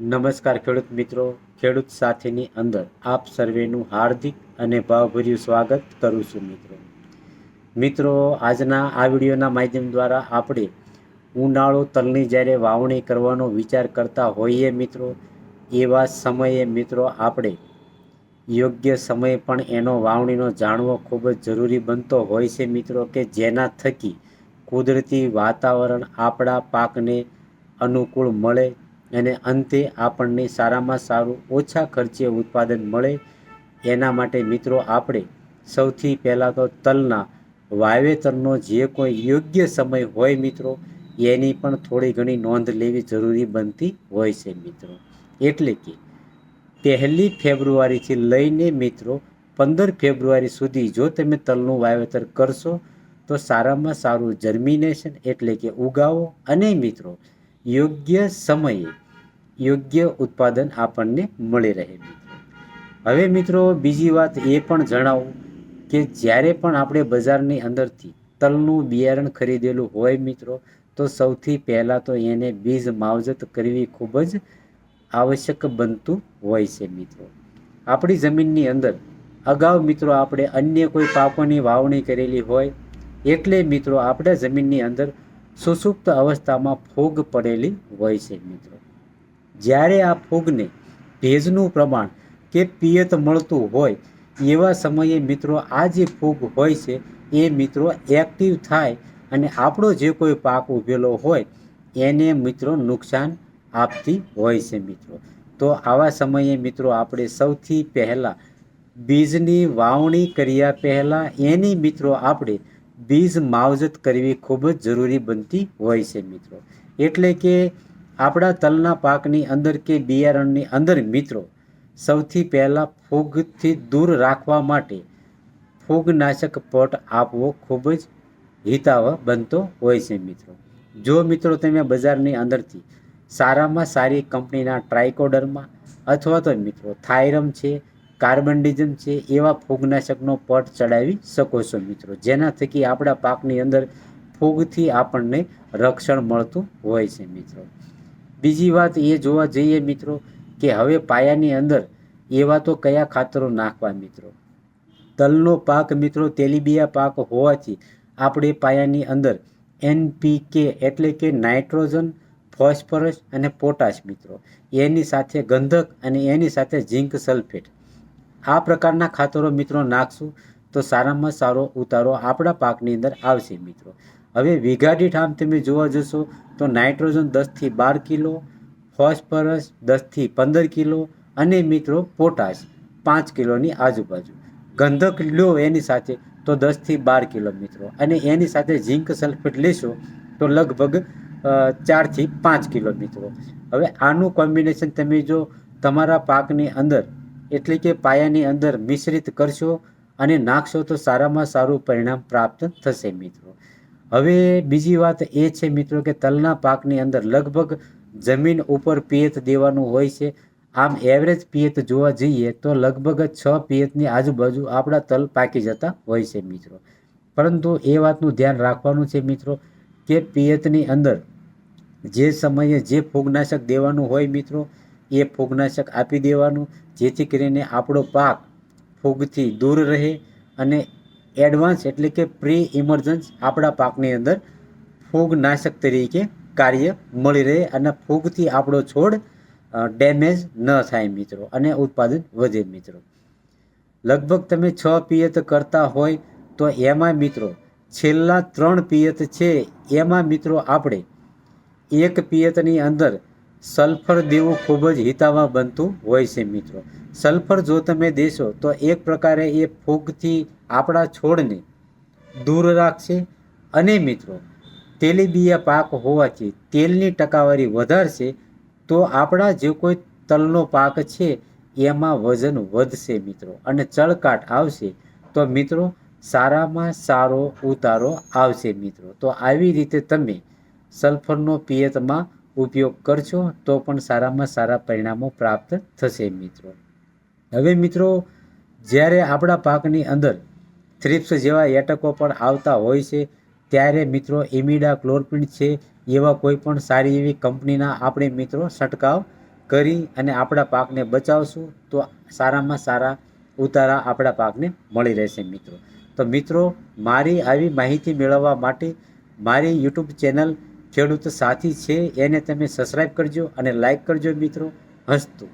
નમસ્કાર ખેડૂત મિત્રો, ખેડૂત સાથેની અંદર આપ સર્વેનું હાર્દિક અને ભાવભર્યું સ્વાગત કરું છું મિત્રો. મિત્રો, આજના આ વિડીયોના માધ્યમ દ્વારા આપણે ઉનાળો તલની જ્યારે વાવણી કરવાનો વિચાર કરતા હોઈએ મિત્રો, એવા સમયે મિત્રો આપણે યોગ્ય સમયે પણ એનો વાવણીનો જાણવો ખૂબ જ જરૂરી બનતો હોય છે મિત્રો કે જેના થકી કુદરતી વાતાવરણ આપણા પાકને અનુકૂળ મળે અને અંતે આપણને સારામાં સારું ઓછા ખર્ચે ઉત્પાદન મળે એના માટે મિત્રો આપણે સૌથી પહેલાં તો તલના વાવેતરનો જે કોઈ યોગ્ય સમય હોય મિત્રો, એની પણ થોડી ઘણી નોંધ લેવી જરૂરી બનતી હોય છે મિત્રો. એટલે કે પહેલી ફેબ્રુઆરીથી લઈને મિત્રો પંદર ફેબ્રુઆરી સુધી જો તમે તલનું વાવેતર કરશો, તો સારામાં સારું જર્મિનેશન એટલે કે ઉગાવો અને મિત્રો યોગ્ય સમયે યોગ્ય ઉત્પાદન આપણને મળી રહે હવે મિત્રો, બીજી વાત એ પણ જણાવું કે જ્યારે પણ આપણે બજારની અંદરથી તલનું બિયારણ ખરીદેલું હોય મિત્રો, તો સૌથી પહેલાં તો એને બીજ માવજત કરવી ખૂબ જ આવશ્યક બનતું હોય છે મિત્રો. આપણી જમીનની અંદર અગાઉ મિત્રો આપણે અન્ય કોઈ પાકોની વાવણી કરેલી હોય, એટલે મિત્રો આપણા જમીનની અંદર સુસુપ્ત અવસ્થામાં ફૂગ પડેલી હોય છે મિત્રો. જ્યારે આ ફૂગને ભેજનું પ્રમાણ કે પિયત મળતું હોય, એવા સમયે મિત્રો આ જે ફૂગ હોય છે, એ મિત્રો એક્ટિવ થાય અને આપણો જે કોઈ પાક ઉભેલો હોય, એને મિત્રો નુકસાન આપતી હોય છે મિત્રો. તો આવા સમયે મિત્રો આપણે સૌથી પહેલાં બીજની વાવણી કર્યા પહેલાં એની મિત્રો આપણે બીજ માવજત કરવી ખૂબ જ જરૂરી બનતી હોય છે મિત્રો. એટલે કે આપણા તલના પાકની અંદર કે બિયારણની અંદર મિત્રો, સૌથી પહેલાં ફૂગથી દૂર રાખવા માટે ફૂગનાશક પટ આપવો ખૂબ જ હિતાવહ બનતો હોય છે મિત્રો. જો મિત્રો તમે બજારની અંદરથી સારામાં સારી કંપનીના ટ્રાઇકોડરમાં અથવા તો મિત્રો થાયરમ છે, કાર્બનડિઝમ છે એવા ફૂગનાશકનો પટ ચડાવી શકો છો મિત્રો. જેના થકી આપણા પાકની અંદર ફૂગથી આપણને રક્ષણ મળતું હોય છે મિત્રો. બીજી વાત એ જોવા જઈએ મિત્રો કે હવે પાયાની અંદર એવા તો કયા ખાતરો નાખવા મિત્રો? તલનો પાક મિત્રો તેલીબિયા પાક હોવાથી આપણે પાયાની અંદર એનપીકે એટલે કે નાઇટ્રોજન, ફોસ્ફરસ અને પોટાશ મિત્રો. એની સાથે ગંધક અને એની સાથે ઝીંક સલ્ફેટ. આ પ્રકારના ખાતરો મિત્રો નાખશું તો સારામાં સારો ઉતારો આપણા પાકની અંદર આવશે મિત્રો. હવે વીઘા દીઠ આમ તમે જોવા જશો તો નાઇટ્રોજન દસથી બાર કિલો, ફોસ્ફરસ દસથી પંદર કિલો અને મિત્રો પોટાશ પાંચ કિલોની આજુબાજુ. ગંધક લો એની સાથે તો દસથી બાર કિલો મિત્રો. અને એની સાથે ઝીંક સલ્ફેટ લેશો તો લગભગ ચારથી પાંચ કિલો મિત્રો. હવે આનું કોમ્બિનેશન તમે જો તમારા પાકની અંદર એટલે કે પાયાની અંદર મિશ્રિત કરશો અને નાખશો તો સારામાં સારું પરિણામ પ્રાપ્ત થશે મિત્રો. હવે બીજી વાત એ છે મિત્રો કે તલના પાકની અંદર લગભગ જમીન ઉપર પિયત દેવાનું હોય છે. આમ એવરેજ પિયત જોવા જઈએ તો લગભગ છ પિયતની આજુબાજુ આપણા તલ પાકી જતા હોય છે મિત્રો. પરંતુ એ વાતનું ધ્યાન રાખવાનું છે મિત્રો કે પિયતની અંદર જે સમયે જે ફૂગનાશક દેવાનું હોય મિત્રો, એ ફૂગનાશક આપી દેવાનું, જેથી કરીને આપણો પાક ફૂગથી દૂર રહે અને એડવાન્સ એટલે કે પ્રી ઇમરજન્સ આપણા પાકની અંદર ફૂગનાશક તરીકે કાર્ય મળી રહે અને ફૂગથી આપણો છોડ ડેમેજ ન થાય મિત્રો અને ઉત્પાદન વધે મિત્રો. લગભગ તમે છ પિયત કરતા હોય તો એમાં મિત્રો છેલ્લા ત્રણ પિયત છે, એમાં મિત્રો આપણે એક પિયતની અંદર સલ્ફર દેવું ખૂબ જ હિતાવહ બનતું હોય છે મિત્રો. સલ્ફર જો તમે દેશો, તો એક પ્રકારે એ ફૂગથી આપણા છોડને દૂર રાખશે. અને મિત્રો, તેલીબિયા પાક હોવાથી તેલની ટકાવારી વધારશે, તો આપણા જે કોઈ તલનો પાક છે, એમાં વજન વધશે મિત્રો. અને ચળકાટ આવશે, તો મિત્રો, સારામાં સારો ઉતારો આવશે મિત્રો. તો આવી રીતે તમે સલ્ફરનો પિયતમાં ઉપયોગ કરશો તો પણ સારામાં સારા પરિણામો પ્રાપ્ત થશે મિત્રો. હવે મિત્રો, જ્યારે આપણા પાકની અંદર થ્રિપ્સ જેવા એટકો પણ આવતા હોય છે, ત્યારે મિત્રો ઇમિડા ક્લોરપિન છે, એવા કોઈ પણ સારી એવી કંપનીના આપણે મિત્રો છંટકાવ કરી અને આપણા પાકને બચાવશું, તો સારામાં સારા ઉતારા આપણા પાકને મળી રહેશે મિત્રો. તો મિત્રો, મારી આવી માહિતી મેળવવા માટે મારી યુટ્યુબ ચેનલ ખેડૂત સાથી છે એને તમે સબસ્ક્રાઈબ કરજો અને લાઈક કરજો મિત્રો. હસતું.